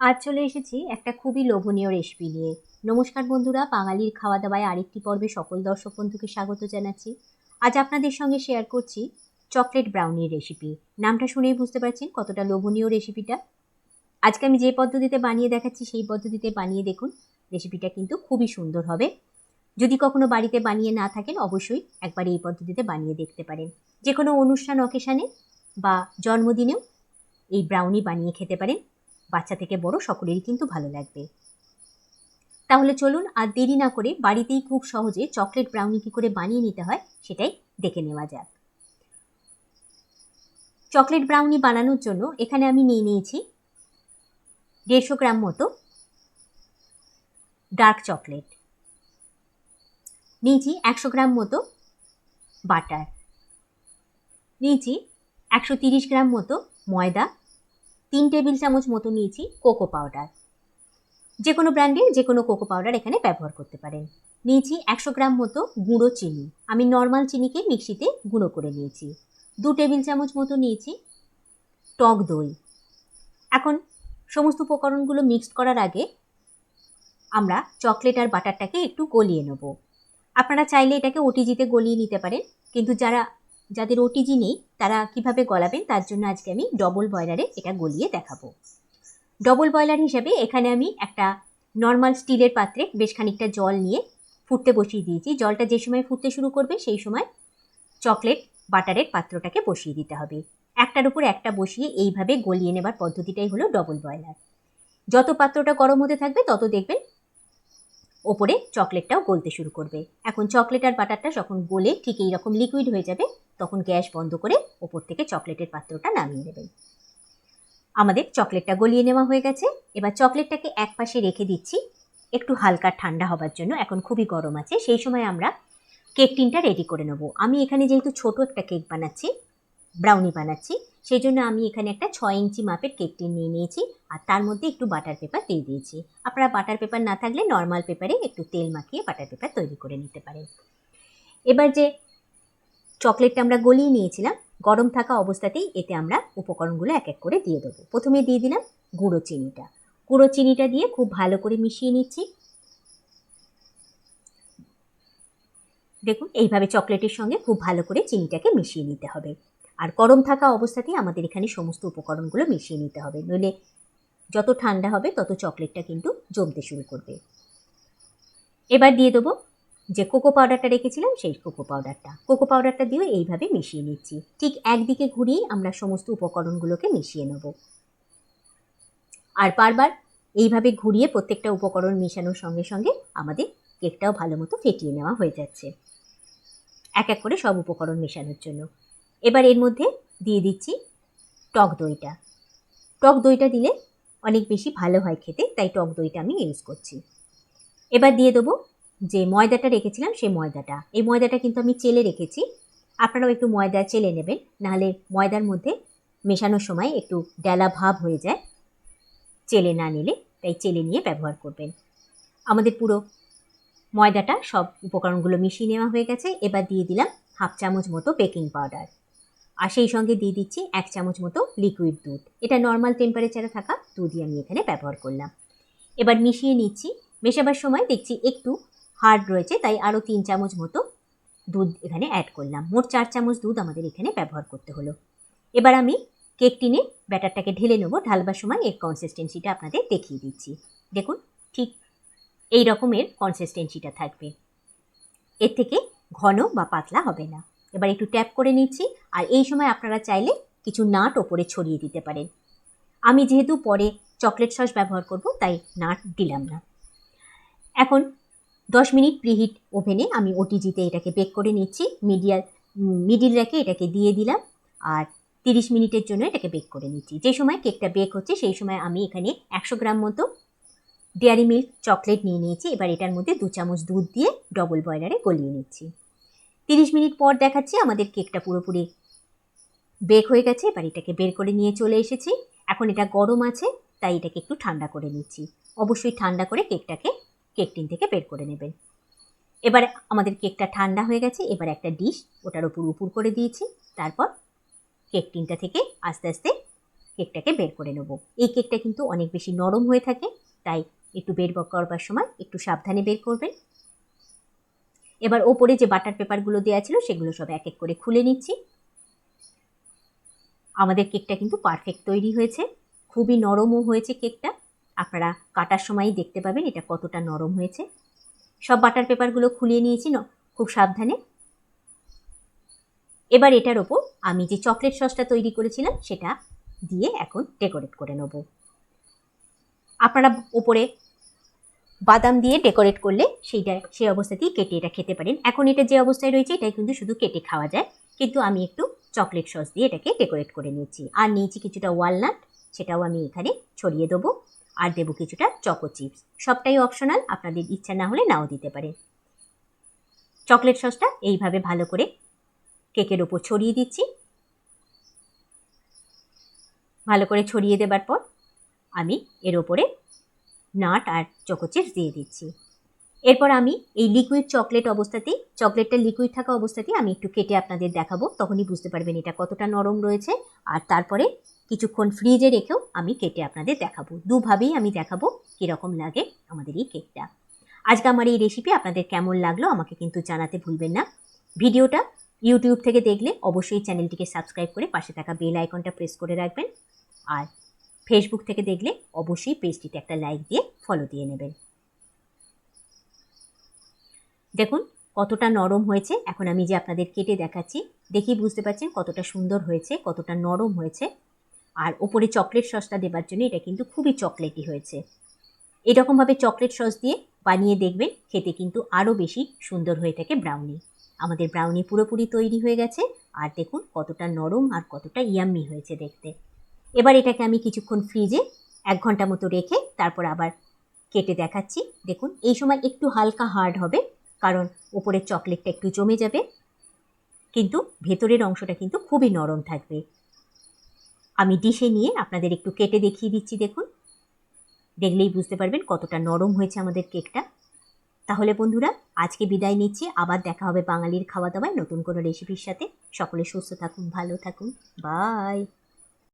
আজ চলে এসেছি একটা খুবই লোভনীয় রেসিপি নিয়ে। নমস্কার বন্ধুরা, বাঙালির খাওয়া দাওয়ায় আরেকটি পর্বে সকল দর্শক বন্ধুকে স্বাগত জানাচ্ছি। আজ আপনাদের সঙ্গে শেয়ার করছি চকলেট ব্রাউনির রেসিপি নামটা শুনেই বুঝতে পারছেন কতটা লোভনীয় রেসিপিটা আজকে আমি যে পদ্ধতিতে বানিয়ে দেখাচ্ছি সেই পদ্ধতিতে বানিয়ে দেখুন রেসিপিটা কিন্তু খুবই সুন্দর হবে। যদি কখনো বাড়িতে বানিয়ে না থাকেন, অবশ্যই একবার এই পদ্ধতিতে বানিয়ে দেখতে পারেন। যে কোনো অনুষ্ঠান অকেশানে বা জন্মদিনেও এই ব্রাউনি বানিয়ে খেতে পারেন। বাচ্চা থেকে বড় সকলেরই কিন্তু ভালো লাগবে। তাহলে চলুন আর দেরি না করে বাড়িতেই খুব সহজে চকলেট ব্রাউনি কী করে বানিয়ে নিতে হয় সেটাই দেখে নেওয়া যাক। চকলেট ব্রাউনি বানানোর জন্য এখানে আমি নিয়ে নিয়েছি দেড়শো গ্রাম মতো ডার্ক চকলেট নিয়েছি একশো গ্রাম মতো বাটার নিয়েছি একশো তিরিশ গ্রাম মতো ময়দা। তিন টেবিল চামচ মতো নিয়েছি কোকো পাউডার। যে কোনো ব্র্যান্ডের যে কোনো কোকো পাউডার এখানে ব্যবহার করতে পারেন। নিয়েছি একশো গ্রাম মতো গুঁড়ো চিনি। আমি নর্মাল চিনিকে মিক্সিতে গুঁড়ো করে নিয়েছি। দু টেবিল চামচ মতো নিয়েছি টক দই। এখন সমস্ত উপকরণগুলো মিক্সড করার আগে আমরা চকলেট আর বাটারটাকে একটু গলিয়ে নেব। আপনারা চাইলে এটাকে ওটিজিতে গলিয়ে নিতে পারেন। কিন্তু যারা, যাদের ওটিজি নেই তারা কীভাবে গলাবেন, তার জন্য আজকে আমি ডবল বয়লারে এটা গলিয়ে দেখাবো। ডবল বয়লার হিসেবে এখানে আমি একটা নর্মাল স্টিলের পাত্রে বেশ খানিকটা জল নিয়ে ফুটতে বসিয়ে দিয়েছি। জলটা যে সময় ফুটতে শুরু করবে, সেই সময় চকলেট বাটারের পাত্রটাকে বসিয়ে দিতে হবে। একটার উপর একটা বসিয়ে এইভাবে গলিয়ে নেবার পদ্ধতিটাই হলো ডবল বয়লার যত পাত্রটা গরম হতে থাকবে, তত দেখবেন ওপরে চকলেটটাও গলতে শুরু করবে। এখন চকলেট আর বাটারটা যখন গলে ঠিক এই রকম লিকুইড হয়ে যাবে, তখন গ্যাস বন্ধ করে ওপর থেকে চকলেটের পাত্রটা নামিয়ে নেবেন। আমাদের চকলেটটা গলিয়ে নেওয়া হয়ে গেছে। এবার চকলেটটাকে এক পাশে রেখে দিচ্ছি। একটু হালকা ঠান্ডা হবার জন্য, এখন খুবই গরম আছে, সেই সময় আমরা কেক টিনটা রেডি করে নেব। আমি এখানে যেহেতু ছোট একটা কেক বানাচ্ছি ব্রাউনি বানাচ্ছি সেই জন্য আমি এখানে একটা ছয় ইঞ্চি মাপের কেক টিন নিয়ে নিয়েছি, আর তার মধ্যে একটু বাটার পেপার দিয়ে দিয়েছি। আপনারা বাটার পেপার না থাকলে নর্মাল পেপারে একটু তেল মাখিয়ে বাটার পেপার তৈরি করে নিতে পারেন। এবার যে চকলেটটা আমরা গলিয়ে নিয়েছিলাম, গরম থাকা অবস্থাতেই এতে আমরা উপকরণগুলো এক এক করে দিয়ে দেবো। প্রথমে দিয়ে দিলাম গুঁড়ো চিনিটা। গুঁড়ো চিনিটা দিয়ে খুব ভালো করে মিশিয়ে নিচ্ছি। দেখুন, এইভাবে চকলেটের সঙ্গে খুব ভালো করে চিনিটাকে মিশিয়ে নিতে হবে। আর গরম থাকা অবস্থাতেই আমাদের এখানে সমস্ত উপকরণগুলো মিশিয়ে নিতে হবে। নইলে যত ঠান্ডা হবে, তত চকলেটটা কিন্তু জমতে শুরু করবে। এবার দিয়ে দেবো যে কোকো পাউডারটা রেখেছিলাম, সেই কোকো পাউডারটা। কোকো পাউডারটা দিয়েও এইভাবে মিশিয়ে নিচ্ছি। ঠিক একদিকে ঘুরিয়ে আমরা সমস্ত উপকরণগুলোকে মিশিয়ে নেব। আর বারবার এইভাবে ঘুরিয়ে প্রত্যেকটা উপকরণ মেশানোর সঙ্গে সঙ্গে আমাদের কেকটাও ভালো মতো ফেটিয়ে নেওয়া হয়ে যাচ্ছে। এক এক করে সব উপকরণ মেশানোর জন্য। এবার এর মধ্যে দিয়ে দিচ্ছি টক দইটা। টক দইটা দিলে অনেক বেশি ভালো হয় খেতে, তাই টক দইটা আমি ইউজ করছি। এবার দিয়ে দেবো যে ময়দাটা রেখেছিলাম সেই ময়দাটা। এই ময়দাটা কিন্তু আমি চেলে রেখেছি। আপনারাও একটু ময়দা চেলে নেবেন, নাহলে ময়দার মধ্যে মেশানোর সময় একটু ডেলা ভাব হয়ে যায়। চেলে না নিলে, তাই চেলে নিয়ে ব্যবহার করবেন। আমাদের পুরো ময়দাটা সব উপকরণগুলো মিশিয়ে নেওয়া হয়ে গেছে। এবার দিয়ে দিলাম হাফ চামচ মতো বেকিং পাউডার আর সেই সঙ্গে দিয়ে দিচ্ছি এক চামচ মতো লিকুইড দুধ। এটা নর্মাল টেম্পারেচারে থাকা দুধই আমি এখানে ব্যবহার করলাম। এবার মিশিয়ে নিচ্ছি। মেশাবার সময় দেখছি একটু হার্ড রয়েছে, তাই আরও তিন চামচ মতো দুধ এখানে অ্যাড করলাম। মোট চার চামচ দুধ আমাদের এখানে ব্যবহার করতে হলো। এবার আমি কেক টিনে ব্যাটারটাকে ঢেলে নেব। ঢালবার সময় এর কনসিস্টেন্সিটা আপনাদের দেখিয়ে দিচ্ছি। দেখুন, ঠিক এই রকমের কনসিস্টেন্সিটা থাকবে। এর থেকে ঘন বা পাতলা হবে না। এবার একটু ট্যাপ করে নিচ্ছি। আর এই সময় আপনারা চাইলে কিছু নাট ওপরে ছড়িয়ে দিতে পারেন। আমি যেহেতু পরে চকলেট সস ব্যবহার করব, তাই নাট দিলাম না। এখন দশ মিনিট প্রিহিট ওভেনে আমি ওটিজিতে এটাকে বেক করে নিচ্ছি। মিডিয়াল মিডিল রেখে এটাকে দিয়ে দিলাম আর তিরিশ মিনিটের জন্য এটাকে বেক করে নিচ্ছি। যে সময় কেকটা বেক হচ্ছে, সেই সময় আমি এখানে একশো গ্রাম মতো ডেয়ারি মিল্ক চকলেট নিয়ে নিয়েছি। এবার এটার মধ্যে দু চামচ দুধ দিয়ে ডবল বয়লারে গলিয়ে নিচ্ছি। তিরিশ মিনিট পর দেখাচ্ছি আমাদের কেকটা পুরোপুরি। বেক হয়ে গেছে, এবার এটাকে বের করে নিয়ে চলে এসেছি। এখন এটা গরম আছে, তাই এটাকে একটু ঠান্ডা করে নিচ্ছি। অবশ্যই ঠান্ডা করে কেকটাকে, কেক টিন থেকে বের করে নেবেন। এবার আমাদের কেকটা ঠান্ডা হয়ে গেছে, এবার একটা ডিশ ওটার উপর উপর করে দিয়েছি। তারপর কেক টিনটা থেকে আস্তে আস্তে কেকটাকে বের করে নেব। এই কেকটা কিন্তু অনেক বেশি নরম হয়ে থাকে, তাই একটু বের করবার সময় একটু সাবধানে বের করবেন। এবার ওপরে যে বাটার পেপারগুলো দেওয়া ছিল সেগুলো সব এক এক করে খুলে নিচ্ছি। আমাদের কেকটা কিন্তু পারফেক্ট তৈরি হয়েছে। খুবই নরমও হয়েছে কেকটা। আপনারা কাটার সময়ই দেখতে পাবেন এটা কতটা নরম হয়েছে। সব বাটার পেপারগুলো খুলিয়ে নিয়েছি খুব সাবধানে। এবার এটার ওপর আমি যে চকলেট সসটা তৈরি করেছিলাম সেটা দিয়ে এখন ডেকোরেট করে নেব। আপনারা ওপরে বাদাম দিয়ে ডেকোরেট করলে সেইটা সেই অবস্থাতেই কেটে এটা খেতে পারেন। এখন এটা যে অবস্থায় রয়েছে এটা কিন্তু শুধু কেটে খাওয়া যায়। কিন্তু আমি একটু চকলেট সস দিয়ে এটাকে ডেকোরেট করে নিয়েছি। আর নিয়েছি কিছুটা ওয়ালনাট সেটাও আমি এখানে ছড়িয়ে দেবো। আর দেবো কিছুটা চকো চিপস সবটাই অপশনাল আপনাদের ইচ্ছা না হলে নাও দিতে পারেন। চকলেট সসটা এইভাবে ভালো করে কেকের ওপর ছড়িয়ে দিচ্ছি। ভালো করে ছড়িয়ে দেবার পর আমি এর ওপরে নাট আর চকো চিপস দিয়ে দিচ্ছি। এরপর আমি এই লিকুইড চকলেট অবস্থাতেই চকলেটটা লিকুইড থাকা অবস্থাতেই আমি একটু কেটে আপনাদের দেখাবো, তখনই বুঝতে পারবেন এটা কতটা নরম রয়েছে। আর তারপরে কিছুক্ষণ ফ্রিজে রেখেও আমি কেটে আপনাদের দেখাবো। দুভাবেই আমি দেখাবো কীরকম লাগে আমাদের এই কেকটা। আজকে আমার এই রেসিপি আপনাদের কেমন লাগল আমাকে কিন্তু জানাতে ভুলবেন না। ভিডিওটা ইউটিউব থেকে দেখলে অবশ্যই চ্যানেলটিকে সাবস্ক্রাইব করে পাশে থাকা বেল আইকনটা প্রেস করে রাখবেন। আর ফেসবুক থেকে দেখলে অবশ্যই পেজটিতে একটা লাইক দিয়ে ফলো দিয়ে নেবেন। দেখুন, কতটা নরম হয়েছে। এখন আমি যে আপনাদের কেটে দেখাচ্ছি দেখি বুঝতে পারছেন কতটা সুন্দর হয়েছে, কতটা নরম হয়েছে। আর ওপরে চকলেট সসটা দেবার জন্য এটা কিন্তু খুবই চকলেটি হয়েছে। এরকমভাবে চকলেট সস দিয়ে বানিয়ে দেখবেন, খেতে কিন্তু আরও বেশি সুন্দর হয়ে থাকে ব্রাউনি আমাদের ব্রাউনি পুরোপুরি তৈরি হয়ে গেছে। আর দেখুন কতটা নরম আর কতটা ইয়াম্মি হয়েছে দেখতে। এবার এটাকে আমি কিছুক্ষণ ফ্রিজে এক ঘণ্টা মতো রেখে তারপর আবার কেটে দেখাচ্ছি। দেখুন, এই সময় একটু হালকা হার্ড হবে, কারণ ওপরের চকলেটটা একটু জমে যাবে। কিন্তু ভেতরের অংশটা কিন্তু খুবই নরম থাকবে। আমি ডিশে নিয়ে আপনাদের একটু কেটে দেখিয়ে দিচ্ছি, দেখুন। দেখলেই বুঝতে পারবেন কতটা নরম হয়েছে আমাদের কেকটা। তাহলে বন্ধুরা, আজকে বিদায় নিচ্ছি। আবার দেখা হবে বাঙালির খাওয়া দাওয়ায় নতুন কোনো রেসিপির সাথে। সকলে সুস্থ থাকুন, ভালো থাকুন। বাই